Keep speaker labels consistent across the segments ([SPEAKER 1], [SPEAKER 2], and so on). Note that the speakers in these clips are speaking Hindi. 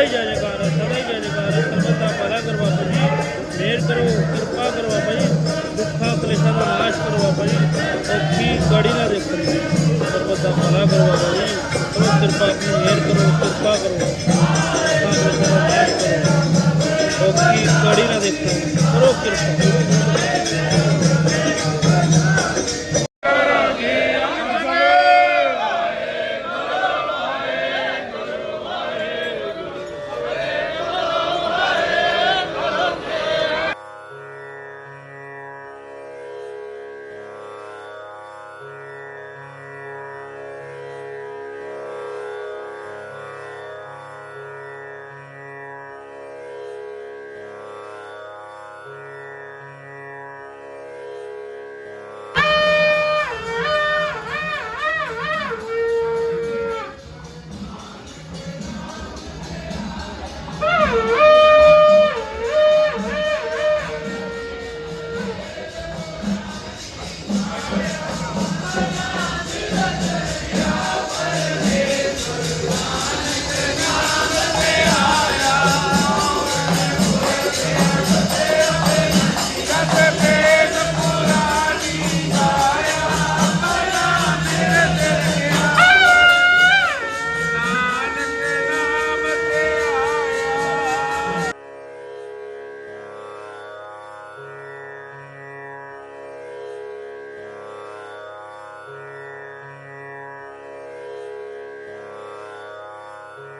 [SPEAKER 1] ਸਦਾ ਹੀ ਜੈ ਜੈਕਾਰ, ਸਦਾ ਹੀ ਜੈ ਜੈਕਾਰ ਹੈ ਭਲਾ ਕਰੋ ਜੀ ਮਿਹਰ ਕਰੋ, ਕਿਰਪਾ ਕਰੋ ਬਾਬਾ ਦੁੱਖਾਂ, ਕਲੇਸ਼ਾਂ ਦਾ ਨਾਸ਼ ਕਰੋ ਬਾਬਾ ਔਖੀ ਗੜੀ ਨਾ ਦੇਖੋ। ਸਰਬਤ ਭਲਾ ਕਰੋ ਜੀ ਕਰੋ ਕਿਰਪਾ ਆਪਣੀ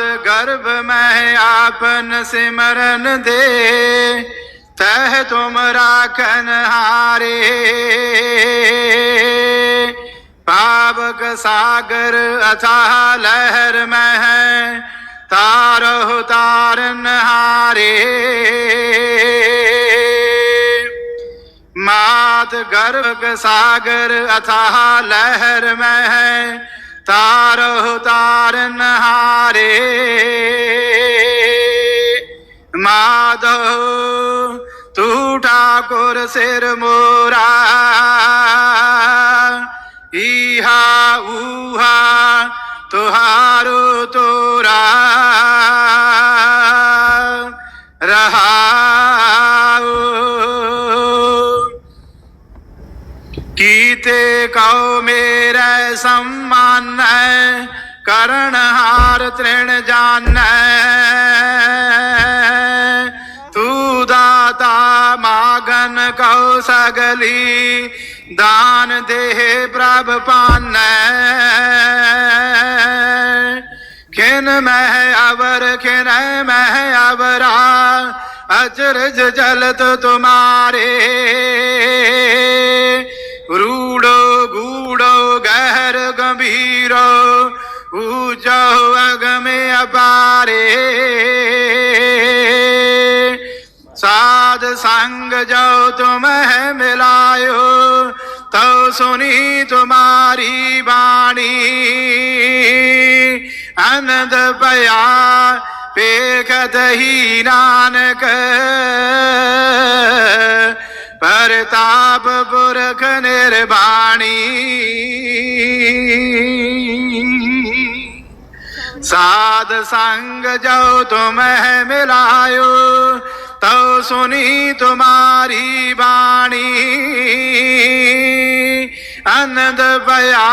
[SPEAKER 2] गर्भ में आपन सिमरन दे। तह तुम राखन हारे। पावक सागर अथाह लहर में है तारो तारन हारे। मात गर्भ सागर अथाह लहर में તારો તારન હારે માધવ તું ઠાકોર શેર મોરા ઈહા ઉહા তোহারো তোরা कहो, मेरे सम्मान है, करण हार तृण जान तू दाता मागन कहो, सगली दान देह प्रभ पान खिन मह अवर, खिन मह अवरा, अचरज जलत तुम्हारे। अगमे साध संग जो तुम है मिलायो तो सुनी तुम्हारी बाणी आनंद पया पेखत ही नानक। परताप पुरख निर्वाणी। साध संग जो तुम्हें मिलायो तो सुनी तुम्हारी वाणी। आनंद भया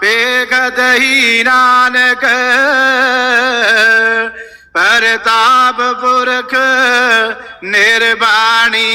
[SPEAKER 2] बेग दही नानक, परताप पुरख निर्वाणी।